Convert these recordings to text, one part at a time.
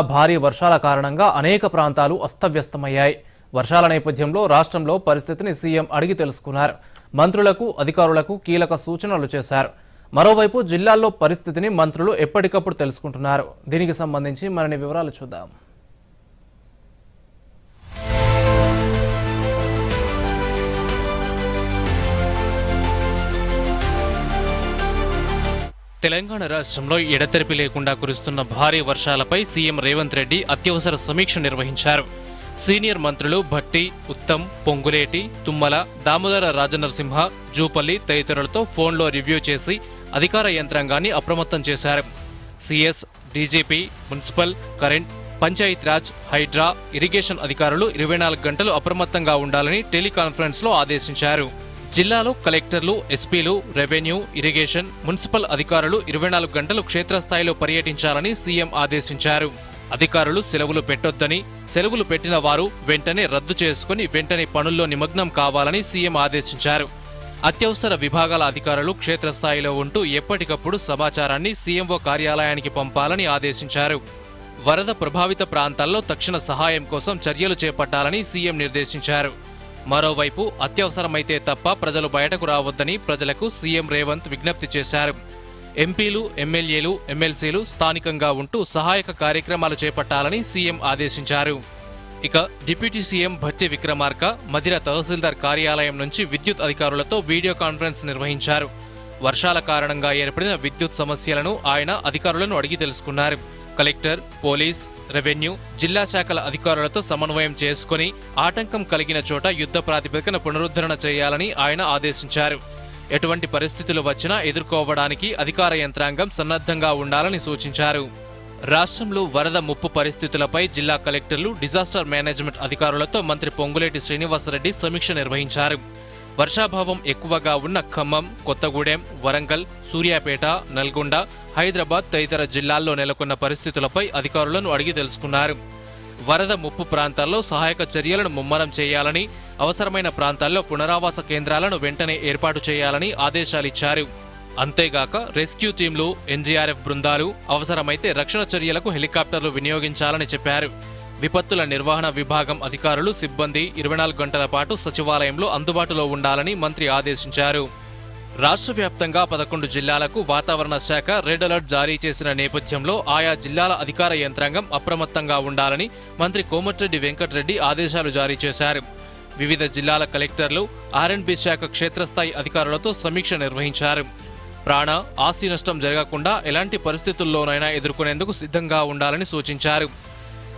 భారీ వర్షాల కారణంగా అనేక ప్రాంతాలు అస్తవ్యస్తమయ్యాయి. వర్షాల నేపథ్యంలో రాష్ట్రంలో పరిస్థితిని సీఎం అడిగి తెలుసుకున్నారు. మంత్రులకు అధికారులకు కీలక సూచనలు చేశారు. మరోవైపు జిల్లాల్లో పరిస్థితిని మంత్రులు ఎప్పటికప్పుడు తెలుసుకుంటున్నారు. దీనికి సంబంధించి మరిన్ని వివరాలు చూద్దాం. తెలంగాణ రాష్ట్రంలో ఎడతెరిపి లేకుండా కురుస్తున్న భారీ వర్షాలపై సీఎం రేవంత్ రెడ్డి అత్యవసర సమీక్ష నిర్వహించారు. సీనియర్ మంత్రులు భట్టి ఉత్తమ్ పొంగులేటి తుమ్మల దామోదర రాజనరసింహ జూపల్లి తదితరులతో ఫోన్లో రివ్యూ చేసి అధికార యంత్రాంగాన్ని అప్రమత్తం చేశారు. CS DGP municipal current Panchayati Raj HYDRAA irrigation అధికారులు ఇరవై నాలుగు గంటలు అప్రమత్తంగా ఉండాలని టెలికాన్ఫరెన్స్లో ఆదేశించారు. జిల్లాలో కలెక్టర్లు ఎస్పీలు రెవెన్యూ ఇరిగేషన్ మున్సిపల్ అధికారులు ఇరవై నాలుగు గంటలు క్షేత్రస్థాయిలో పర్యటించాలని సీఎం ఆదేశించారు. అధికారులు సెలవులు పెట్టొద్దని సెలవులు పెట్టిన వారు వెంటనే రద్దు చేసుకుని వెంటనే పనుల్లో నిమగ్నం కావాలని సీఎం ఆదేశించారు. అత్యవసర విభాగాల అధికారులు క్షేత్రస్థాయిలో ఉంటూ ఎప్పటికప్పుడు సమాచారాన్ని సీఎంఓ కార్యాలయానికి పంపాలని ఆదేశించారు. వరద ప్రభావిత ప్రాంతాల్లో తక్షణ సహాయం కోసం చర్యలు చేపట్టాలని సీఎం నిర్దేశించారు. మరోవైపు అత్యవసరమైతే తప్ప ప్రజలు బయటకు రావద్దని ప్రజలకు సీఎం రేవంత్ విజ్ఞప్తి చేశారు. ఎంపీలు ఎమ్మెల్యేలు ఎమ్మెల్సీలు స్థానికంగా ఉంటూ సహాయక కార్యక్రమాలు చేపట్టాలని సీఎం ఆదేశించారు. ఇక డిప్యూటీ సీఎం భట్టి విక్రమార్క మధిర తహసీల్దార్ కార్యాలయం నుంచి విద్యుత్ అధికారులతో వీడియో కాన్ఫరెన్స్ నిర్వహించారు. వర్షాల కారణంగా ఏర్పడిన విద్యుత్ సమస్యలను ఆయన అధికారులను అడిగి తెలుసుకున్నారు. కలెక్టర్ పోలీస్ రెవెన్యూ జిల్లా శాఖల అధికారులతో సమన్వయం చేసుకుని ఆటంకం కలిగిన చోట యుద్ధ ప్రాతిపదికన పునరుద్ధరణ చేయాలని ఆయన ఆదేశించారు. ఎటువంటి పరిస్థితులు వచ్చినా ఎదుర్కోవడానికి అధికార యంత్రాంగం సన్నద్ధంగా ఉండాలని సూచించారు. రాష్ట్రంలో వరద ముప్పు పరిస్థితులపై జిల్లా కలెక్టర్లు డిజాస్టర్ మేనేజ్మెంట్ అధికారులతో మంత్రి పొంగులేటి శ్రీనివాసరెడ్డి సమీక్ష నిర్వహించారు. వర్షాభావం ఎక్కువగా ఉన్న ఖమ్మం కొత్తగూడెం వరంగల్ సూర్యాపేట నల్గొండ హైదరాబాద్ తదితర జిల్లాల్లో నెలకొన్న పరిస్థితులపై అధికారులను అడిగి తెలుసుకున్నారు. వరద ముప్పు ప్రాంతాల్లో సహాయక చర్యలను ముమ్మరం చేయాలని అవసరమైన ప్రాంతాల్లో పునరావాస కేంద్రాలను వెంటనే ఏర్పాటు చేయాలని ఆదేశాలిచ్చారు. అంతేగాక రెస్క్యూ టీంలు ఎన్జీఆర్ఎఫ్ బృందాలు అవసరమైతే రక్షణ చర్యలకు హెలికాప్టర్లు వినియోగించాలని చెప్పారు. విపత్తుల నిర్వహణ విభాగం అధికారులు సిబ్బంది ఇరవై నాలుగు గంటల పాటు సచివాలయంలో అందుబాటులో ఉండాలని మంత్రి ఆదేశించారు. రాష్ట్ర వ్యాప్తంగా పదకొండు జిల్లాలకు వాతావరణ శాఖ రెడ్ అలర్ట్ జారీ చేసిన నేపథ్యంలో ఆయా జిల్లాల అధికార యంత్రాంగం అప్రమత్తంగా ఉండాలని మంత్రి కోమటిరెడ్డి వెంకటరెడ్డి ఆదేశాలు జారీ చేశారు. వివిధ జిల్లాల కలెక్టర్లు ఆర్ఎండ్బి శాఖ క్షేత్రస్థాయి అధికారులతో సమీక్ష నిర్వహించారు. ప్రాణ ఆస్తి నష్టం జరగకుండా ఎలాంటి పరిస్థితుల్లోనైనా ఎదుర్కొనేందుకు సిద్ధంగా ఉండాలని సూచించారు.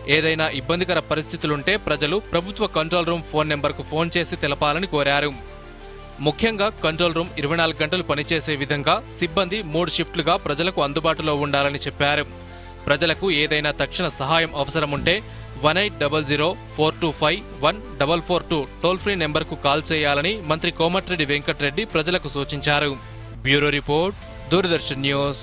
ఏదైనా ఇబ్బందికర పరిస్థితులుంటే ప్రజలు ప్రభుత్వ కంట్రోల్ రూమ్ ఫోన్ నెంబర్కు ఫోన్ చేసి తెలపాలని కోరారు. ముఖ్యంగా కంట్రోల్ రూమ్ ఇరవై నాలుగు గంటలు పనిచేసే విధంగా సిబ్బంది మూడు షిఫ్ట్లుగా ప్రజలకు అందుబాటులో ఉండాలని చెప్పారు. ప్రజలకు ఏదైనా తక్షణ సహాయం అవసరముంటే one eight double zero four two five one double four two toll free నెంబర్కు కాల్ చేయాలని మంత్రి కోమటిరెడ్డి వెంకటరెడ్డి ప్రజలకు సూచించారు. Bureau report Doordarshan news.